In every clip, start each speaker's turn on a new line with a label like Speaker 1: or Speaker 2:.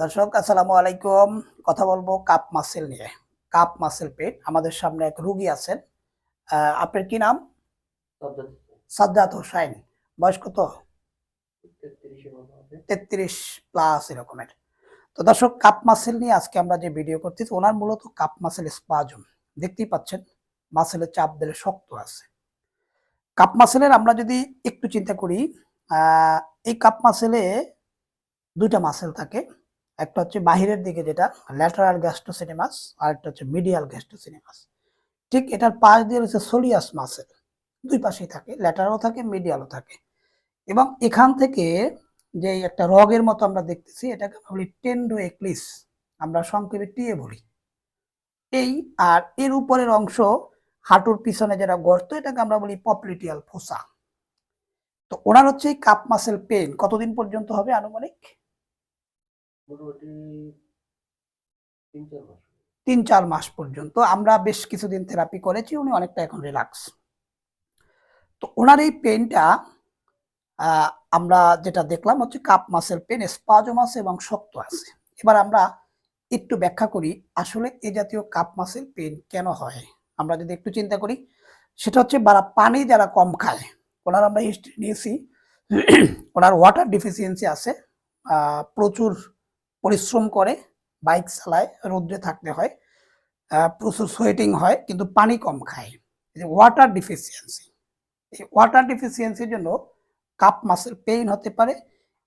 Speaker 1: দর্শক আসসালামু আলাইকুম। কথা বলব কাপ মাসেল নিয়ে। কাপ মাসেল পেট আমাদের সামনে এক রুগী আছেন। আপনার কি নাম? সাজ্জাদ হোসাইন। বয়স কত? তেত্রিশ প্লাস এরকমের। তো দর্শক কাপ মাসেল নিয়ে আজকে আমরা যে ভিডিও করতেছি ওনার মূলত কাপ মাসেল স্পাজম দেখতেই পাচ্ছেন মাসেলের চাপ দিলে শক্ত আছে। কাপ মাসেলের আমরা যদি একটু চিন্তা করি এই কাপ মাসেলে দুইটা মাসেল থাকে। একটা হচ্ছে বাহিরের দিকে যেটা, ল্যাটারাল গ্যাস্ট্রোসিনেমাস, আর একটা হচ্ছে মিডিয়াল গ্যাস্ট্রোসিনেমাস। ঠিক এটার পাশ দিয়ে রয়েছে সোলিয়াস মাসেল, দুই পাশেই থাকে, ল্যাটারালও থাকে, মিডিয়ালও থাকে। এবং এখান থেকে যে একটা রগের মতো আমরা দেখতেছি, এটাকে বলি টেন্ডো এক্লিস আমরা সংক্ষেপে টিয়ে বলি। এই আর এর উপরের অংশ, হাঁটুর পিছনে যেটা গর্ত, এটাকে আমরা বলি পপলিটিয়াল ফোসা। তো ওনার হচ্ছে কাপ মাসেল পেন, কতদিন পর্যন্ত হবে আনুমানিক?
Speaker 2: তিন, চার মাস।
Speaker 1: পর্যন্ত। আমরা বেশ কিছুদিন থেরাপি করেছি, উনি অনেকটা এখন রিল্যাক্স তো ওনার এই পেনটা আমরা যেটা দেখলাম হচ্ছে কাপ মাসেল পেন স্পাজম আছে এবং শক্ত আছে। এবার আমরা একটু ব্যাখ্যা করি, আসলে এ জাতীয় কাপ মাসেল পেন কেন হয়? আমরা যদি একটু চিন্তা করি, সেটা হচ্ছে যারা পানি যারা কম খায়, ওনার আমরা হিস্ট্রি নিয়েছি। ওনার ওয়াটার ডিফিসিয়েন্সি আছে প্রচুর পরিশ্রম করে, বাইক চালায়, রোদ্রে থাকতে হয় প্রচুর সোয়েটিং হয়, কিন্তু পানি কম খায়। ওয়াটার ডিফিসিয়েন্সি এই ওয়াটার ডিফিসিয়েন্সির জন্য কাপ মাসেল পেইন হতে পারে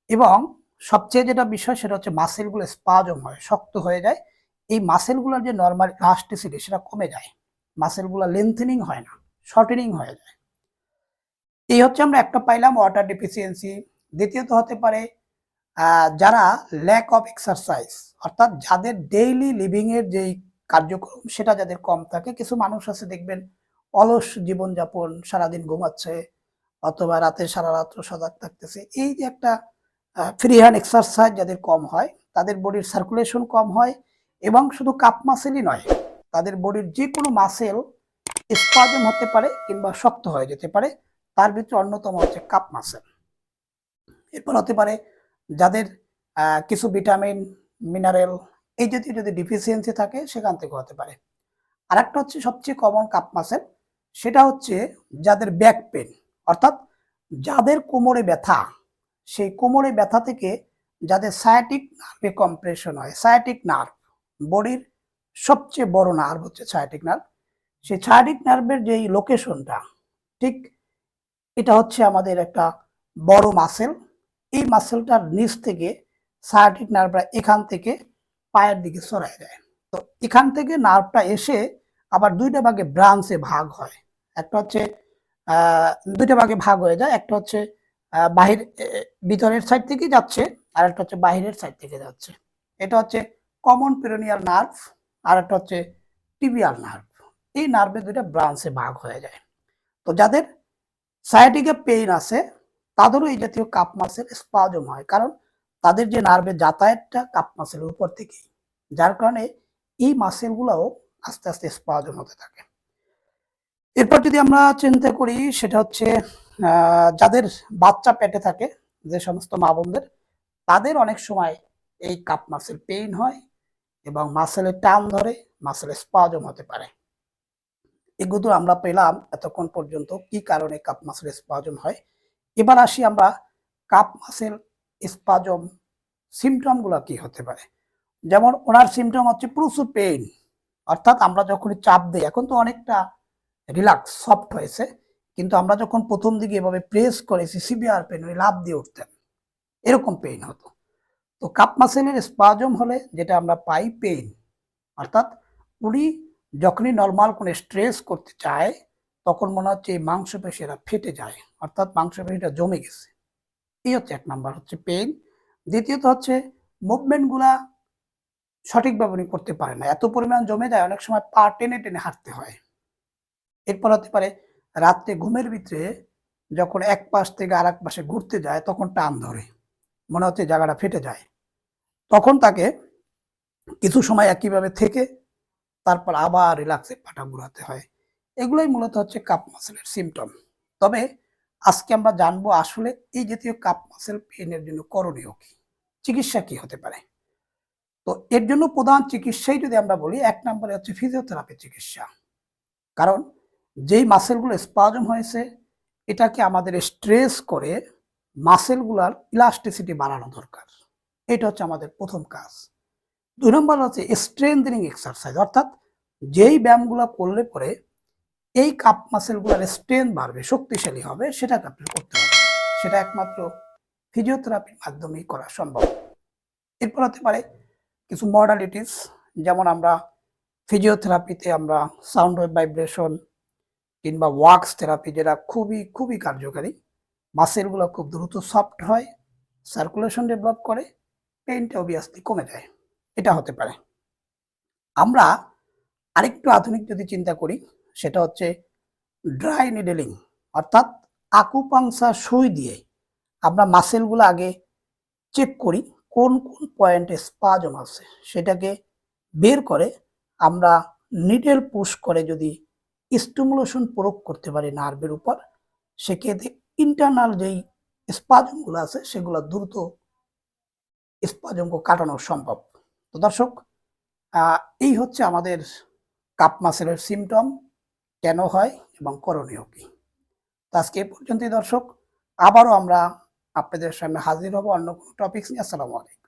Speaker 1: এবং সবচেয়ে যেটা বিষয় সেটা হচ্ছে মাসেলগুলো স্পাজম হয়, শক্ত হয়ে যায়। এই মাসেলগুলোর যে নর্মাল ইলাস্টিসিটি সেটা কমে যায়। মাসেলগুলো লেন্থেনিং হয় না শর্টেনিং হয়ে যায়। এই হচ্ছে আমরা একটা পাইলাম ওয়াটার ডিফিসিয়েন্সি দ্বিতীয়ত হতে পারে যারা ল্যাক অফ এক্সারসাইজ অর্থাৎ যাদের ডেইলি লিভিং এর যেই কার্যক্রম, সেটা যাদের কম থাকে, কিছু মানুষ আছে দেখবেন অলস জীবনযাপন, সারাদিন ঘুমাচ্ছে, অথবা রাতে সারা রাত্র সজাগ থাকতেছে। এই যে একটা ফ্রি হ্যান্ড এক্সারসাইজ যাদের কম হয়, তাদের বডির সার্কুলেশন কম হয় এবং শুধু কাপ মাসেলই নয়, তাদের বডির যে কোনো মাসেল স্পাজম হতে পারে কিংবা শক্ত হয়ে যেতে পারে, তার ভিতরে অন্যতম হচ্ছে কাপ মাসেল এরপর হতে পারে যাদের কিছু ভিটামিন, মিনারেল, এই জাতীয় যদি ডিফিসিয়েন্সি থাকে, সেখান থেকে হতে পারে। আর একটা হচ্ছে সবচেয়ে কমন কাপ মাসেল সেটা হচ্ছে যাদের ব্যাক পেন অর্থাৎ যাদের কোমরে ব্যথা, সেই কোমরে ব্যথা থেকে যাদের সায়াটিক নার্ভে কম্প্রেশন হয় সায়াটিক নার্ভ বডির সবচেয়ে বড় নার্ভ হচ্ছে সায়াটিক নার্ভ সেই সায়াটিক নার্ভের যেই লোকেশনটা ঠিক এটা হচ্ছে আমাদের একটা বড় মাসেল এই মাসেলটার নিচ থেকে সায়াটিক নার্ভটা এখান থেকে পায়ের দিকে সরায় যায় তো এখান থেকে নার্ভটা এসে আবার দুইটা ভাগে ব্রাঞ্চে ভাগ হয়। একটা হচ্ছে দুইটা ভাগে ভাগ হয়ে যায়। একটা হচ্ছে বাহির ভিতরের সাইড থেকে যাচ্ছে আর একটা হচ্ছে বাহিরের সাইড থেকে যাচ্ছে। এটা হচ্ছে কমন পেরোনিয়াল নার্ভ আর একটা হচ্ছে টিবিয়াল নার্ভ এই নার্ভের দুইটা ব্রাঞ্চে ভাগ হয়ে যায়। তো যাদের সায়াটিকে পেইন আছে তাদেরও এই জাতীয় কাপ মাসেল স্পাজম হয়, কারণ তাদের যে নার্ভের যাতায়াতটা কাপ মাসেলের উপর থেকেই। যার কারণে এই মাসেলগুলোও আস্তে আস্তে স্পাজম হতে থাকে। এরপর যদি আমরা চিন্তা করি, সেটা হচ্ছে যাদের বাচ্চা পেটে থাকে, যে সমস্ত মা বোনদের, তাদের অনেক সময় এই কাপ মাসেল পেইন হয় এবং মাসেলের টান ধরে মাসেলের স্পাজম হতে পারে। এগুলো আমরা পেলাম এতক্ষণ পর্যন্ত কি কারণে কাপ মাসেল স্পাজম হয় এবার আসি আমরা কাপ মাসেল স্পাজম সিমটমগুলো কি হতে পারে? যেমন ওনার সিমটম হচ্ছে প্রচুর পেইন অর্থাৎ আমরা যখন চাপ দিই, এখন তো অনেকটা রিল্যাক্স সফট হয়েছে, কিন্তু আমরা যখন প্রথম দিকে এভাবে প্রেস করেছি সিভিয়ার পেন উনি লাভ দিয়ে উঠতেন, এরকম পেইন হতো। তো কাপ মাসেলের স্পাজম হলে যেটা আমরা পাই পেইন অর্থাৎ উনি যখনই নর্মাল কোনো স্ট্রেস করতে চায় তখন মনে হচ্ছে এই মাংসপেশিরা ফেটে যায়, অর্থাৎ মাংসপেশিটা জমে গেছে। এই হচ্ছে এক নাম্বার হচ্ছে পেইন দ্বিতীয়ত হচ্ছে মুভমেন্টগুলা সঠিকভাবে উনি করতে পারে না। এত পরিমাণ জমে যায়, অনেক সময় পা টেনে টেনে হাঁটতে হয়। এরপর হতে পারে রাত্রে ঘুমের ভিতরে যখন এক পাশ থেকে আর এক পাশে ঘুরতে যায়, তখন টান ধরে। মনে হচ্ছে জায়গাটা ফেটে যায়। তখন তাকে কিছু সময় একইভাবে থেকে তারপর আবার রিল্যাক্সে পাটা ঘুরাতে হয়। এগুলোই মূলত হচ্ছে কাপ মাসেলের সিমটম তবে আজকে আমরা জানব আসলে এই জাতীয় কাপ মাসেল পেনের জন্য করণীয় কি? চিকিৎসা কি হতে পারে? তো এর জন্য প্রধান চিকিৎসাই যদি আমরা বলি, এক নম্বরে হচ্ছে ফিজিওথেরাপি চিকিৎসা। কারণ যেই মাসেলগুলো স্পাজম হয়েছে, এটাকে আমাদের স্ট্রেস করে মাসেলগুলার ইলাস্টিসিটি বাড়ানো দরকার। এটা হচ্ছে আমাদের প্রথম কাজ। দুই নম্বর হচ্ছে স্ট্রেংথেনিং এক্সারসাইজ অর্থাৎ যেই ব্যায়ামগুলো করলে পরে এই কাপ মাসেলগুলোর স্ট্রেংথ বাড়বে, শক্তিশালী হবে সেটা আপনি করতে হবে। সেটা একমাত্র ফিজিওথেরাপির মাধ্যমেই করা সম্ভব। এরপর হতে পারে কিছু মডালিটিস যেমন আমরা ফিজিওথেরাপিতে আমরা সাউন্ড ওয়েভ ভাইব্রেশন কিংবা ওয়াক্স থেরাপি যেটা খুবই খুবই কার্যকারী। মাসেলগুলো খুব দ্রুত সফট হয় সার্কুলেশন ডেভেলপ করে পেইনটা অবভিয়াসলি কমে যায়। এটা হতে পারে। আমরা আরেকটু আধুনিক যদি চিন্তা করি সেটা হচ্ছে ড্রাই নিডেলিং অর্থাৎ আকুপাংসা সুই দিয়ে আমরা মাসেলগুলো আগে চেক করি, কোন কোন পয়েন্টে স্পাজম আছে, সেটাকে বের করে আমরা নিডেল পুশ করে যদি স্টিমুলেশন প্রয়োগ করতে পারি নার্ভের উপর, সেক্ষেত্রে ইন্টারনাল যেই স্পাজমগুলো আছে সেগুলো দ্রুত স্পাজমকে কাটানো সম্ভব। তো দর্শক এই হচ্ছে আমাদের কাপ মাসেলের সিমটম কেন হয় এবং করণীয় কি? তো আজকে এ পর্যন্তই দর্শক, আবারও আমরা আপনাদের সামনে হাজির হব অন্য কোনো টপিক্স নিয়ে। আসসালামু আলাইকুম।